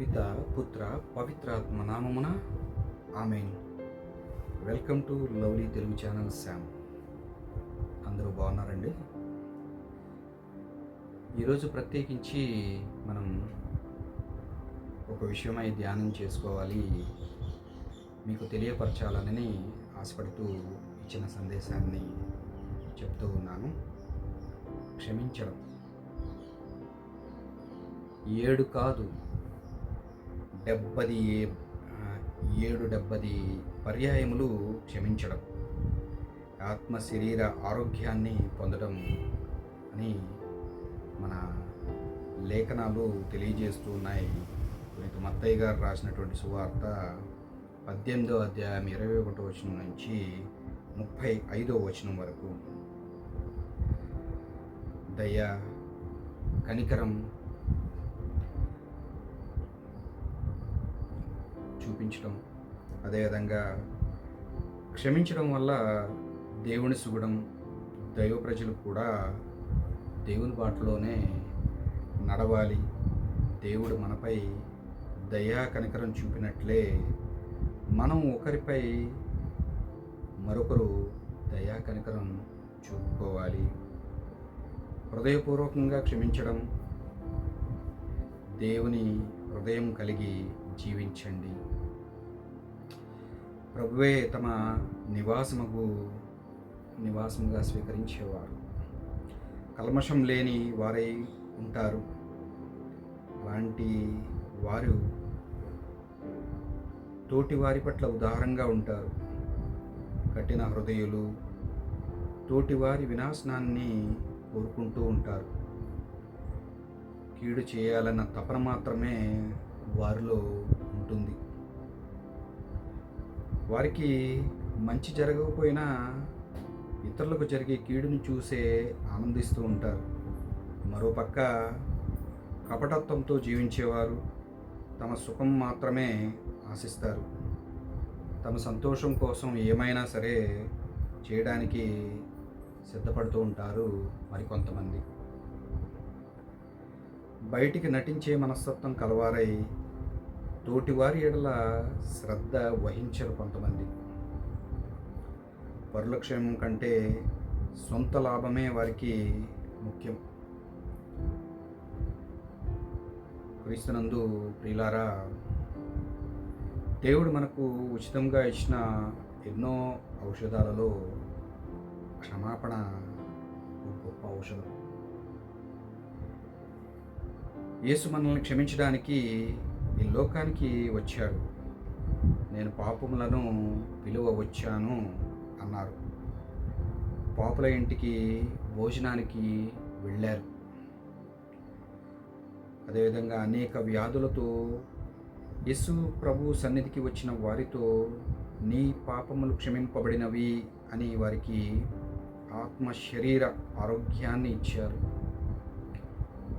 పిత పుత్ర పవిత్రాత్మ నామమున amen. Welcome to lovely Telugu channel Sam అందరూ బాగున్నారండి? ఈరోజు ప్రత్యేకించి మనం ఒక విషయమై ధ్యానం చేసుకోవాలి. మీకు తెలియపరచాలని ఆశపడుతూ ఇచ్చిన సందేశాన్ని చెప్తూ ఉన్నాను. క్షమించడం. ఏడు కాదు. డెబ్బది ఏడు డెబ్బది పర్యాయములు క్షమించడం. ఆత్మ శరీర ఆరోగ్యాన్ని పొందడం అని మన లేఖనాలు తెలియజేస్తూ ఉన్నాయి. మీకు మత్తయ్య గారు రాసినటువంటి సువార్త పద్దెనిమిదో అధ్యాయం ఇరవై ఒకటో వచనం నుంచి ముప్పై ఐదో వచనం వరకు. దయ కనికరం చూపించడం అదేవిధంగా క్షమించడం వల్ల దేవుని సుగుడం దైవ ప్రజలు కూడా దేవుని బాటలోనే నడవాలి. దేవుడు మనపై దయా కనికరం చూపినట్లే మనం ఒకరిపై మరొకరు దయా కనికరం చూపుకోవాలి. హృదయపూర్వకంగా క్షమించడం దేవుని హృదయం కలిగి జీవించండి. ప్రభువే తమ నివాసముగు నివాసముగా స్వీకరించేవారు. కల్మషం లేని వారై ఉంటారు. అలాంటి వారు తోటి వారి పట్ల ఉదారంగా ఉంటారు. కఠిన హృదయులు తోటివారి వినాశనాన్ని కోరుకుంటూ ఉంటారు. కీడు చేయాలన్న తపన మాత్రమే వారిలో ఉంటుంది. వారికి మంచి జరగకపోయినా ఇతరులకు జరిగే కీడుని చూసే ఆనందిస్తూ ఉంటారు. మరోపక్క కపటత్వంతో జీవించేవారు తమ సుఖం మాత్రమే ఆశిస్తారు. తమ సంతోషం కోసం ఏమైనా సరే చేయడానికి సిద్ధపడుతూ ఉంటారు మరికొంతమంది. బయటికి నటించే మనస్తత్వం కలవారై తోటివారి ఎడల శ్రద్ధ వహించరు కొంతమంది. పరులక్షేమం కంటే సొంత లాభమే వారికి ముఖ్యం. క్రీస్తునందు ప్రియులారా దేవుడు మనకు ఉచితంగా ఇచ్చిన ఎన్నో ఔషధాలలో క్షమాపణ గొప్ప ఔషధం. యేసు మనల్ని క్షమించడానికి ఈ లోకానికి వచ్చాడు. నేను పాపములను పిలువ వచ్చాను అన్నారు. పాపుల ఇంటికి భోజనానికి వెళ్ళారు. అదేవిధంగా అనేక వ్యాధులతో యేసు ప్రభు సన్నిధికి వచ్చిన వారితో నీ పాపములు క్షమింపబడినవి అని వారికి ఆత్మ శరీర ఆరోగ్యాన్ని ఇచ్చారు.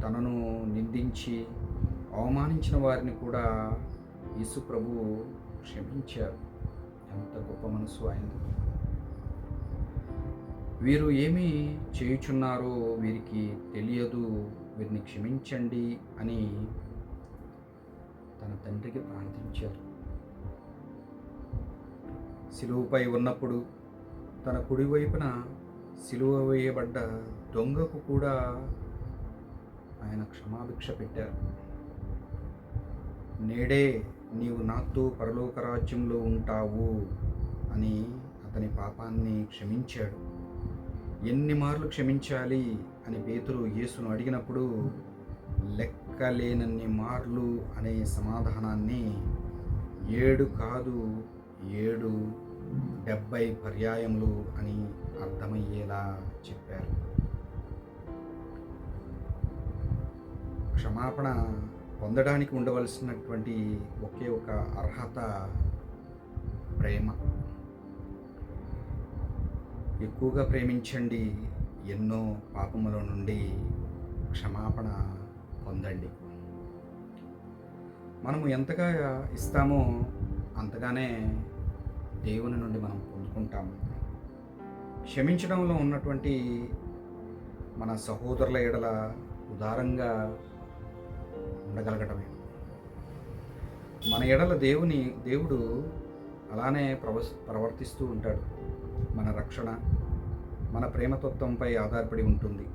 తనను నిందించి అవమానించిన వారిని కూడా యేసు ప్రభు క్షమించారు. ఎంత గొప్ప మనసు ఆయనది. వీరు ఏమి చేయుచున్నారో వీరికి తెలియదు. వీరిని క్షమించండి అని తన తండ్రికి ప్రార్థించారు. సిలువుపై ఉన్నప్పుడు తన కుడివైపున సిలువ వేయబడ్డ దొంగకు కూడా ఆయన క్షమాభిక్ష పెట్టారు. నేడే నీవు నాతో పరలోక రాజ్యంలో ఉంటావు అని అతని పాపాన్ని క్షమించాడు. ఎన్ని మార్లు క్షమించాలి అని పేతురు యేసును అడిగినప్పుడు లెక్కలేనన్ని మార్లు అనే సమాధానాన్ని ఏడు కాదు ఏడు డెబ్బై పర్యాయములు అని అర్థమయ్యేలా చెప్పారు. క్షమాపణ పొందడానికి ఉండవలసినటువంటి ఒకే ఒక అర్హత ప్రేమ. ఎక్కువగా ప్రేమించండి ఎన్నో పాపముల నుండి క్షమాపణ పొందండి. మనము ఎంతగా ఇస్తామో అంతగానే దేవుని నుండి మనం పొందుకుంటాము. క్షమించడంలో ఉన్నటువంటి మన సహోదరుల ఎడల ఉదారంగా ఉండగలగటమే మన ఎడల దేవుని దేవుడు అలానే ప్రవ ప్రవర్తిస్తూ ఉంటాడు. మన రక్షణ మన ప్రేమతత్వంపై ఆధారపడి ఉంటుంది.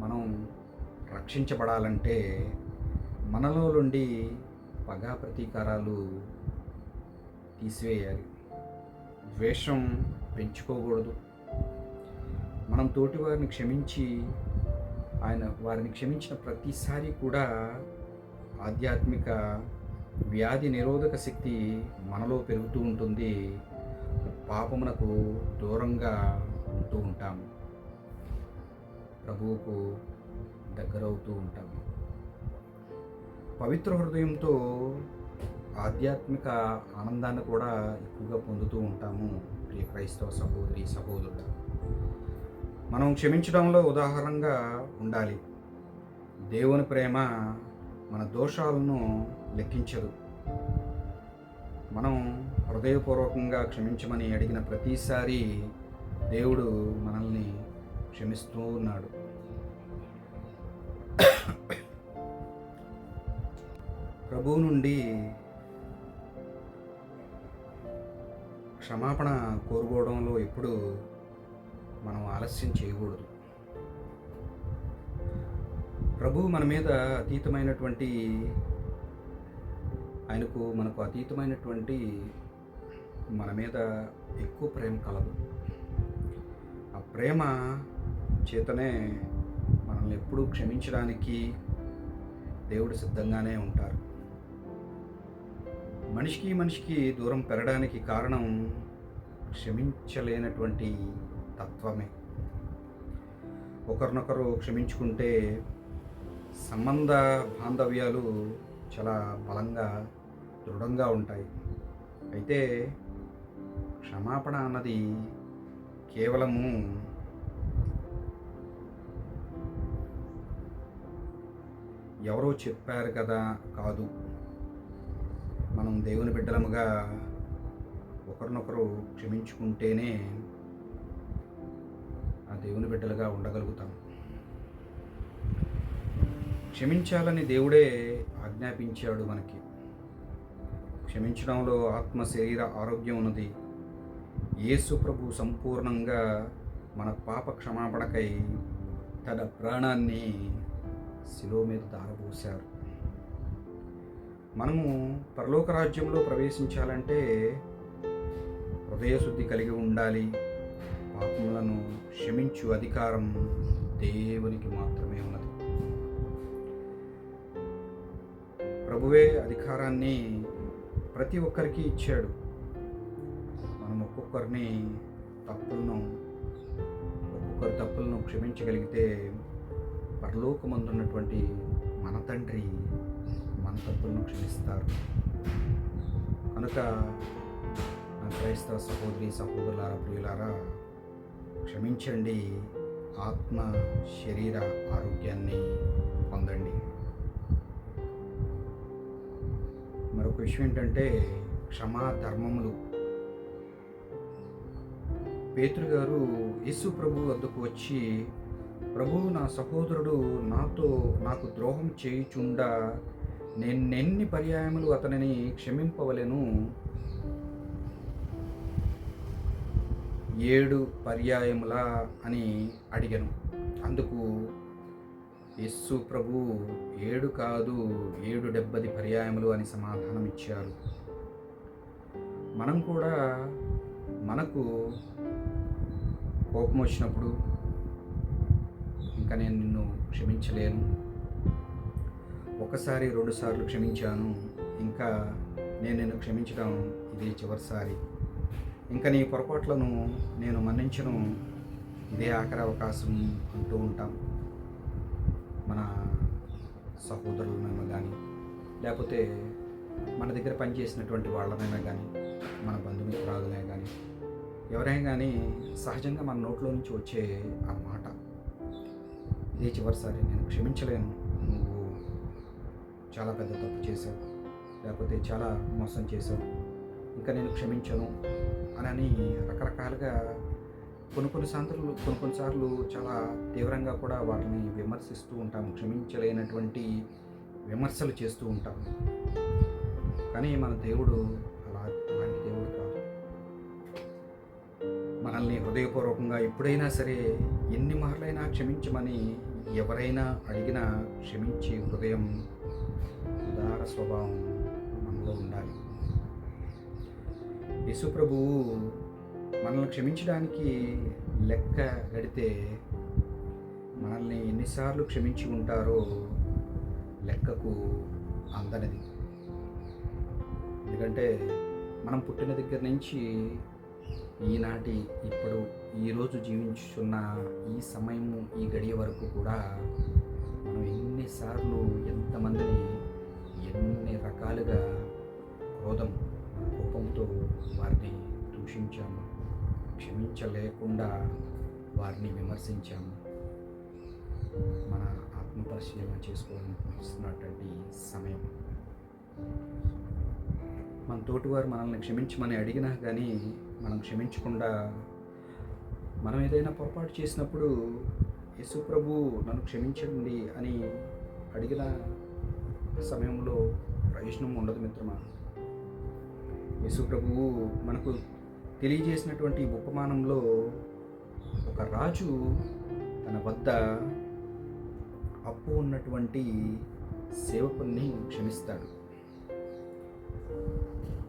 మనం రక్షించబడాలంటే మనలో నుండి పగా ప్రతీకారాలు తీసివేయాలి. ద్వేషం పెంచుకోకూడదు. మనం తోటి వారిని క్షమించి ఆయన వారిని క్షమించిన ప్రతిసారి కూడా ఆధ్యాత్మిక వ్యాధి నిరోధక శక్తి మనలో పెరుగుతూ ఉంటుంది. పాపమునకు దూరంగా ఉంటూ ఉంటాము ప్రభువుకు దగ్గరవుతూ ఉంటాము పవిత్ర హృదయంతో ఆధ్యాత్మిక ఆనందాన్ని కూడా ఎక్కువగా పొందుతూ ఉంటాము. ప్రియ క్రైస్తవ సహోదరి సహోదరుడు. మనం క్షమించడంలో ఉదాహరణగా ఉండాలి. దేవుని ప్రేమ మన దోషాలను లెక్కించదు. మనం హృదయపూర్వకంగా క్షమించమని అడిగిన ప్రతిసారి దేవుడు మనల్ని క్షమిస్తూ ఉన్నాడు. ప్రభువు నుండి క్షమాపణ కోరుకోవడంలో ఎప్పుడు మనం ఆలస్యం చేయకూడదు. ప్రభు మన మీద అతీతమైనటువంటి ఆయనకు మనకు అతీతమైనటువంటి మన మీద ఎక్కువ ప్రేమ కలదు. ఆ ప్రేమ చేతనే మనల్ని ఎప్పుడూ క్షమించడానికి దేవుడు సిద్ధంగానే ఉంటారు. మనిషికి మనిషికి దూరం పెరగడానికి కారణం క్షమించలేనటువంటి తత్వమే. ఒకరినొకరు క్షమించుకుంటే సంబంధ బాంధవ్యాలు చాలా బలంగా దృఢంగా ఉంటాయి. అయితే క్షమాపణ అన్నది కేవలము ఎవరో చెప్పారు కదా కాదు. మనం దేవుని బిడ్డలముగా ఒకరినొకరు క్షమించుకుంటేనే దేవుని బిడ్డలుగా ఉండగలుగుతాం. క్షమించాలని దేవుడే ఆజ్ఞాపించాడు మనకి. క్షమించడంలో ఆత్మ శరీర ఆరోగ్యం ఉన్నది. యేసు ప్రభు సంపూర్ణంగా మన పాప క్షమాపణకై తన ప్రాణాన్ని శిలో మీద దారబోశారు మనము పరలోక రాజ్యంలో ప్రవేశించాలంటే హృదయశుద్ధి కలిగి ఉండాలి. పాపములను క్షమించు అధికారం దేవునికి మాత్రమే ఉన్నది. ప్రభువే అధికారాన్ని ప్రతి ఒక్కరికి ఇచ్చాడు. మనం ఒక్కొక్కరిని తప్పులను ఒక్కొక్కరి తప్పులను క్షమించగలిగితే పరలోకమందున్నటువంటి మన తండ్రి మన తప్పులను క్షమిస్తారు. కనుక నా క్రైస్తవ సహోదరి సహోదరులారా ప్రియులారా క్షమించండి. ఆత్మ శరీర ఆరోగ్యాన్ని పొందండి. మరొక విషయం ఏంటంటే క్షమా ధర్మములు. పేతృగారు యేసు ప్రభు వద్దకు వచ్చి ప్రభు నా సహోదరుడు నాతో నాకు ద్రోహం చేయుచుండా ఎన్ని పర్యాయములు అతనిని క్షమింపవలెను? ఏడు పర్యాయములా అని అడిగాను. అందుకు యస్సు ప్రభు ఏడు కాదు ఏడు డెబ్బది పర్యాయములు అని సమాధానం ఇచ్చారు మనం కూడా మనకు కోపం వచ్చినప్పుడు ఇంకా నేను నిన్ను క్షమించలేను. ఒకసారి రెండుసార్లు క్షమించాను. ఇంకా నేను నిన్ను క్షమించడం ఇదే చివరిసారి. ఇంకా నీ పొరపాట్లను నేను మన్నించను. ఇదే ఆఖరి అవకాశం అంటూ ఉంటాం. మన సహోదరులనైనా కానీ లేకపోతే మన దగ్గర పనిచేసినటువంటి వాళ్ళనైనా కానీ మన బంధుమిత్రాలనే కానీ ఎవరైనా కానీ సహజంగా మన నోట్లో నుంచి వచ్చే ఆ మాట. ఇదే చివరిసారి నేను క్షమించలేను. నువ్వు చాలా పెద్ద తప్పు చేశావు లేకపోతే చాలా మోసం చేశావు ఇంకా నేను క్షమించను అని రకరకాలుగా కొన్ని కొన్ని సార్లు కొన్ని కొన్నిసార్లు చాలా తీవ్రంగా కూడా వాటిని విమర్శిస్తూ ఉంటాము క్షమించలేనటువంటి విమర్శలు చేస్తూ ఉంటాము కానీ మన దేవుడు అలా అలాంటి దేవుడు కాదు. మనల్ని హృదయపూర్వకంగా ఎప్పుడైనా సరే ఎన్ని మార్లైనా క్షమించమని ఎవరైనా అడిగినా క్షమించే హృదయం ఉదార స్వభావం యేసుప్రభువు మనల్ని క్షమించడానికి లెక్క గడితే మనల్ని ఎన్నిసార్లు క్షమించి ఉంటారో లెక్కకు అందనది. ఎందుకంటే మనం పుట్టిన దగ్గర నుంచి ఈనాటి ఇప్పుడు ఈరోజు జీవించుచున్న ఈ సమయము ఈ గడియ వరకు కూడా మనం ఎన్నిసార్లు ఎంతమందిని ఎన్ని రకాలుగా క్రోధం కోపంతో వారిని దూషించాము. క్షమించలేకుండా వారిని విమర్శించాము. మన ఆత్మ పరిశీలన చేసుకోవాలనుకుంటున్నటువంటి సమయం. మన తోటివారు మనల్ని క్షమించమని అడిగినా కానీ మనం క్షమించకుండా మనం ఏదైనా పొరపాటు చేసినప్పుడు యేసు ప్రభు నన్ను క్షమించండి అని అడిగిన సమయంలో ప్రయోజనం ఉండదు మిత్రమా? యశుప్రభువు మనకు తెలియజేసినటువంటి ఉపమానంలో ఒక రాజు తన వద్ద అప్పు ఉన్నటువంటి సేవకుల్ని క్షమిస్తాడు.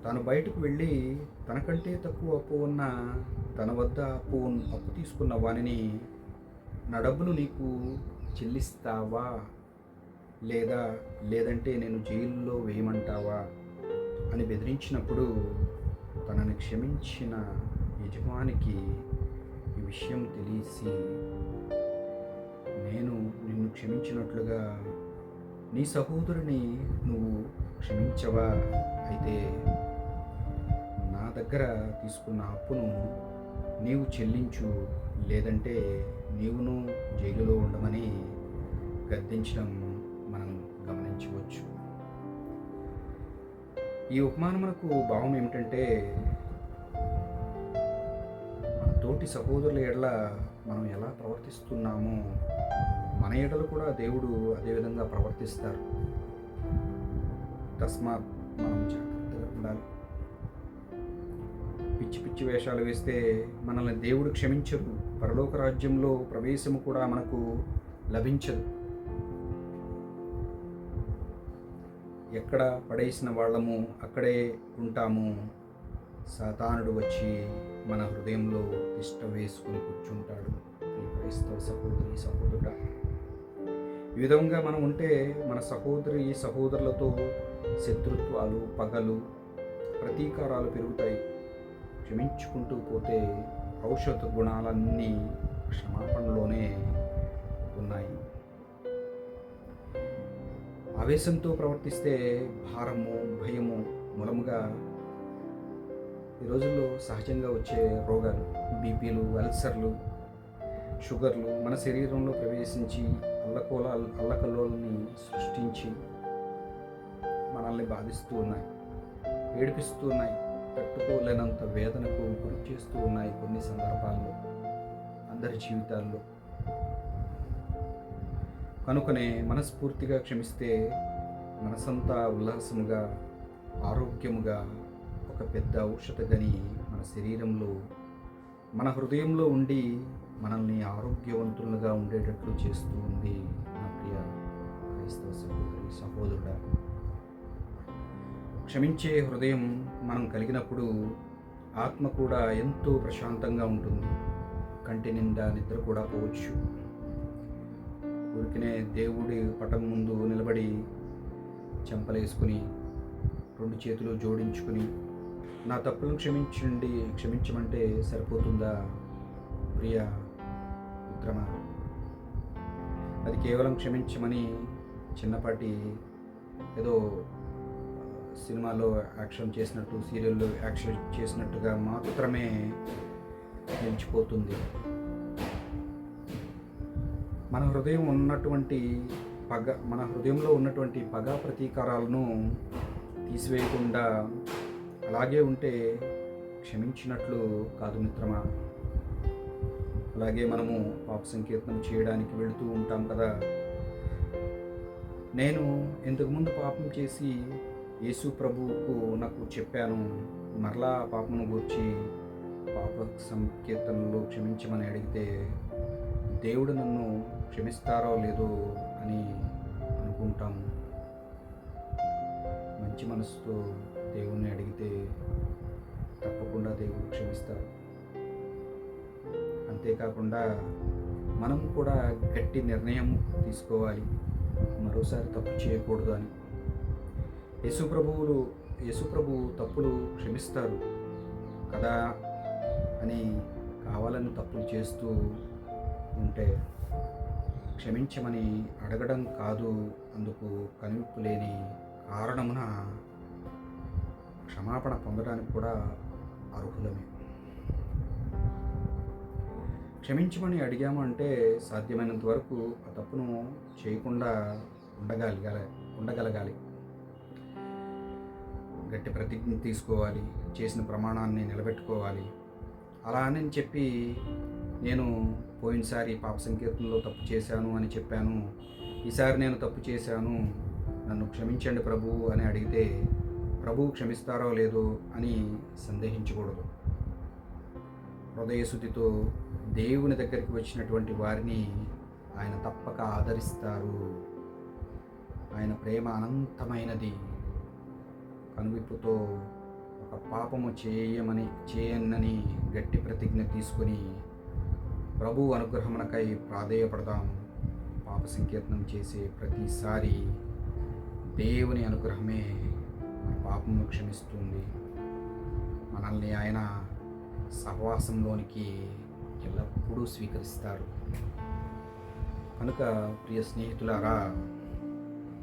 తాను బయటకు వెళ్ళి తనకంటే తక్కువ అప్పు ఉన్న తన వద్ద అప్పు అప్పు తీసుకున్న వానిని నా డబ్బులు నీకు చెల్లిస్తావా? లేదా లేదంటే నేను జైల్లో వేయమంటావా? అని బెదిరించినప్పుడు తనని క్షమించిన యజమానికి ఈ విషయం తెలిసి నేను నిన్ను క్షమించినట్లుగా నీ సహోదరుని నువ్వు క్షమించవా? అయితే నా దగ్గర తీసుకున్న అప్పును నీవు చెల్లించు లేదంటే నీవును జైలులో ఉండమని గద్దించడం మనం గమనించవచ్చు. ఈ ఉపమానమునకు భావం ఏమిటంటే మన తోటి సహోదరుల ఎడల మనం ఎలా ప్రవర్తిస్తున్నామో మన ఎడలు కూడా దేవుడు అదేవిధంగా ప్రవర్తిస్తారు. తస్మాత్ మనం జాగ్రత్తగా ఉండాలి. పిచ్చి పిచ్చి వేషాలు వేస్తే మనల్ని దేవుడు క్షమించరు పరలోక రాజ్యంలో ప్రవేశము కూడా మనకు లభించదు. ఎక్కడ పడేసిన వాళ్ళము అక్కడే ఉంటాము. సాతానుడు వచ్చి మన హృదయంలో ఇష్ట వేసుకుని కూర్చుంటాడు. ఈ క్రైస్తవ సహోదరి సహోదరుడు. ఈ విధంగా మనం ఉంటే మన సహోదరి సహోదరులతో శత్రుత్వాలు పగలు ప్రతీకారాలు పెరుగుతాయి. క్షమించుకుంటూ పోతే ఔషధ గుణాలన్నీ క్షమాపణలోనే ఉన్నాయి. ఆవేశంతో ప్రవర్తిస్తే భారము భయము మూలముగా ఈ రోజుల్లో సహజంగా వచ్చే రోగాలు బీపీలు అల్సర్లు షుగర్లు మన శరీరంలో ప్రవేశించి అల్లకోల అల్లకల్లోల్ని సృష్టించి మనల్ని బాధిస్తూ ఉన్నాయి. ఏడిపిస్తూ ఉన్నాయి. తట్టుకోలేనంత వేదనకు గురి చేస్తూ ఉన్నాయి కొన్ని సందర్భాల్లో అందరి జీవితాల్లో. కనుకనే మనస్ఫూర్తిగా క్షమిస్తే మనసంతా ఉల్లాసముగా ఆరోగ్యముగా ఒక పెద్ద ఔషధ గని మన శరీరంలో మన హృదయంలో ఉండి మనల్ని ఆరోగ్యవంతులుగా ఉండేటట్లు చేస్తూ ఉంది నా ప్రియ క్రైస్తవ సహోదరి సహోదరుడా. క్షమించే హృదయం మనం కలిగినప్పుడు ఆత్మ కూడా ఎంతో ప్రశాంతంగా ఉంటుంది. కంటి నిండా నిద్ర కూడా పోవచ్చు. ఊరికినే దేవుడి పటం ముందు నిలబడి చెంపలేసుకుని రెండు చేతులు జోడించుకుని నా తప్పులను క్షమించండి క్షమించమంటే సరిపోతుందా ప్రియ విక్రమ? అది కేవలం క్షమించమని చిన్నపాటి ఏదో సినిమాలో యాక్షన్ చేసినట్టు సీరియల్లో యాక్షన్ చేసినట్టుగా మాత్రమే నిలిచిపోతుంది. మన హృదయం ఉన్నటువంటి పగ మన హృదయంలో ఉన్నటువంటి పగ ప్రతీకారాలను తీసివేయకుండా అలాగే ఉంటే క్షమించినట్లు కాదు మిత్రమా? అలాగే మనము పాప సంకీర్తనం చేయడానికి వెళుతూ ఉంటాం కదా? నేను ఇంతకుముందు పాపం చేసి యేసు ప్రభువుకు నాకు చెప్పాను మరలా ఆ పాపను గూర్చి పాప సంకీర్తనలో క్షమించమని అడిగితే దేవుడు నన్ను క్షమిస్తారో లేదో అని అనుకుంటాము. మంచి మనసుతో దేవుణ్ణి అడిగితే తప్పకుండా దేవుడు క్షమిస్తారు అంతేకాకుండా మనం కూడా గట్టి నిర్ణయం తీసుకోవాలి. మరోసారి తప్పు చేయకూడదు అని. యశుప్రభువులు యశుప్రభు తప్పులు క్షమిస్తారు కదా అని కావాలని తప్పులు చేస్తూ ఉంటే క్షమించమని అడగడం కాదు అందుకు కనివిప్పు లేని కారణమున క్షమాపణ పొందడానికి కూడా అర్హులమే. క్షమించమని అడిగాము అంటే సాధ్యమైనంత వరకు ఆ తప్పును చేయకుండా ఉండగలగాల ఉండగలగాలి. గట్టి ప్రతిజ్ఞ తీసుకోవాలి చేసిన ప్రమాణాన్ని నిలబెట్టుకోవాలి. అలా అని చెప్పి నేను పోయినసారి పాప సంకీర్తనలో తప్పు చేశాను అని చెప్పాను ఈసారి నేను తప్పు చేశాను నన్ను క్షమించండి ప్రభు అని అడిగితే ప్రభు క్షమిస్తారో లేదో అని సందేహించకూడదు హృదయశుద్ధితో దేవుని దగ్గరికి వచ్చినటువంటి వారిని ఆయన తప్పక ఆదరిస్తారు ఆయన ప్రేమ అనంతమైనది కనువిప్పుతో ఒక పాపము చేయమని చేయనని గట్టి ప్రతిజ్ఞ తీసుకొని ప్రభు అనుగ్రహమునకై ప్రాధేయపడదాం. పాప సంకీర్తనం చేసే ప్రతిసారి దేవుని అనుగ్రహమే మన పాపమును క్షమిస్తుంది. మనల్ని ఆయన సహవాసంలోనికి ఎల్లప్పుడూ స్వీకరిస్తారు. కనుక ప్రియ స్నేహితులారా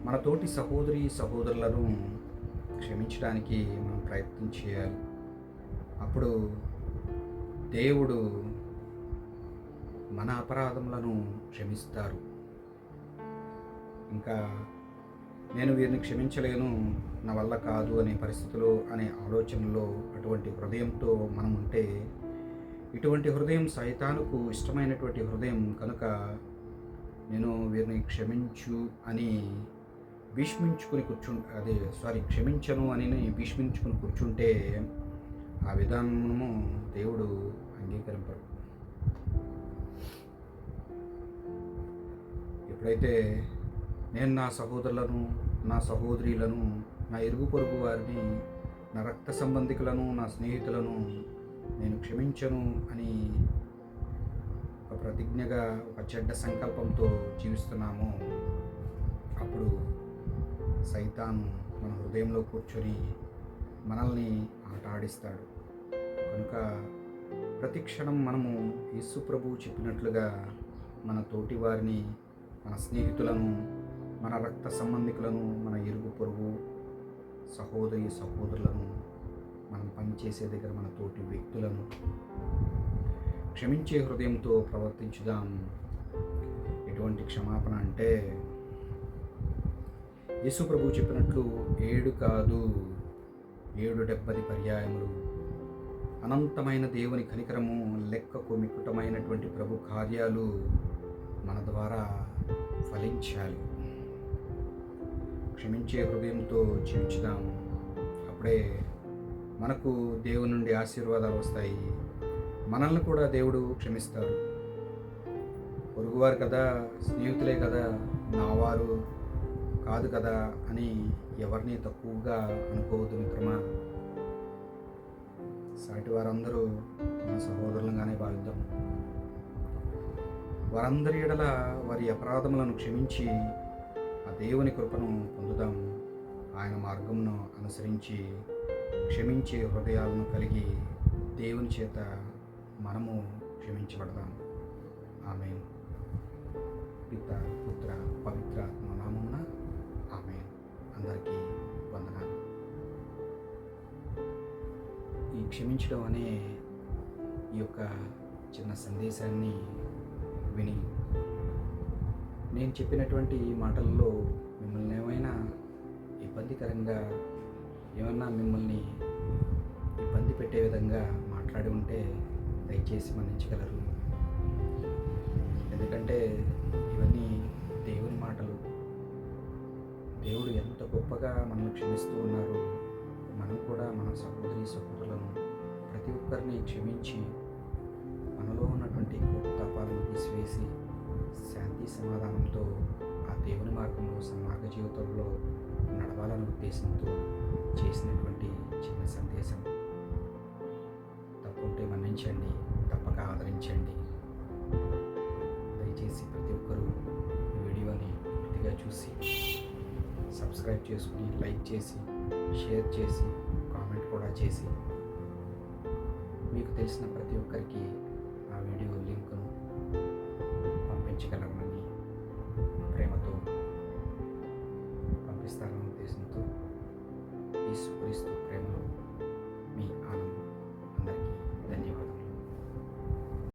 మన తోటి సహోదరి సహోదరులను క్షమించడానికి మనం ప్రయత్నం చేయాలి. అప్పుడు దేవుడు మన అపరాధములను క్షమిస్తారు. ఇంకా నేను వీరిని క్షమించలేను నా వల్ల కాదు అనే పరిస్థితులు అనే ఆలోచనలో అటువంటి హృదయంతో మనం ఉంటే ఇటువంటి హృదయం సైతానుకు ఇష్టమైనటువంటి హృదయం కనుక నేను వీరిని క్షమించు అని భీష్మించుకుని కూర్చు అదే సారీ క్షమించను అని భీష్మించుకుని కూర్చుంటే ఆ విధానము దేవుడు ఎప్పుడైతే నేను నా సహోదరులను నా సహోదరులను నా ఇరుగు పొరుగు వారిని నా రక్త సంబంధికులను నా స్నేహితులను నేను క్షమించను అని ఒక ప్రతిజ్ఞగా ఒక చెడ్డ సంకల్పంతో జీవిస్తున్నాము. అప్పుడు సైతాను మన హృదయంలో కూర్చొని మనల్ని ఆట ఆడిస్తాడు కనుక ప్రతి క్షణం మనము యేసుప్రభు చెప్పినట్లుగా మన తోటి వారిని మన స్నేహితులను మన రక్త సంబంధికులను మన ఇరుగు పొరుగు సహోదరి సహోదరులను మనం పనిచేసే దగ్గర మన తోటి వ్యక్తులను క్షమించే హృదయంతో ప్రవర్తించుదాం. ఎటువంటి క్షమాపణ అంటే యేసు ప్రభు చెప్పినట్లు ఏడు కాదు ఏడు డెబ్బది పర్యాయములు. అనంతమైన దేవుని కనికరము లెక్కకు మిక్కుటమైనటువంటి ప్రభు కార్యాలు మన ద్వారా ఫలించాలి. క్షమించే హృదయంతో జీవించుదాం. అప్పుడే మనకు దేవుని నుండి ఆశీర్వాదాలు వస్తాయి. మనల్ని కూడా దేవుడు క్షమిస్తారు పొరుగువారు కదా స్నేహితులే కదా నావారు కాదు కదా అని ఎవరిని తక్కువగా అనుకోవద్దు మిత్రమా? సాటి వారందరూ మన సహోదరులుగానే భావిద్దాం. వారందరి ఎడల వారి అపరాధములను క్షమించి ఆ దేవుని కృపను పొందుదాం ఆయన మార్గమును అనుసరించి క్షమించే హృదయాలను కలిగి దేవుని చేత మనము క్షమించబడదాము. ఆమె పిత పుత్ర పవిత్ర నామమున ఆమె అందరికీ వందనాలు. ఈ క్షమించడం అనే ఈ యొక్క చిన్న సందేశాన్ని విని నేను చెప్పినటువంటి మాటల్లో మిమ్మల్ని ఏమైనా ఇబ్బందికరంగా ఏమన్నా మిమ్మల్ని ఇబ్బంది పెట్టే విధంగా మాట్లాడి ఉంటే దయచేసి మన్నించగలరు. ఎందుకంటే ఇవన్నీ దేవుని మాటలు. దేవుడు ఎంత గొప్పగా మనల్ని క్షమిస్తూ ఉన్నారు మనం కూడా మన సహోదరి సహోదరులను ప్రతి ఒక్కరిని క్షమించి మనలో ఉన్నటువంటి కోపతాపాలను తీసివేసి శాంతి సమాధానంతో ఆ దేవుని మార్గంలో సమాగ జీవితంలో నడవాలనే ఉద్దేశంతో చేసినటువంటి చిన్న సందేశం. తప్పుంటే మన్నించండి తప్పక ఆదరించండి. దయచేసి ప్రతి ఒక్కరూ వీడియోని పూర్తిగా చూసి సబ్స్క్రైబ్ చేసుకుని లైక్ చేసి షేర్ చేసి కామెంట్ కూడా చేసి మీకు తెలిసిన ప్రతి ఒక్కరికి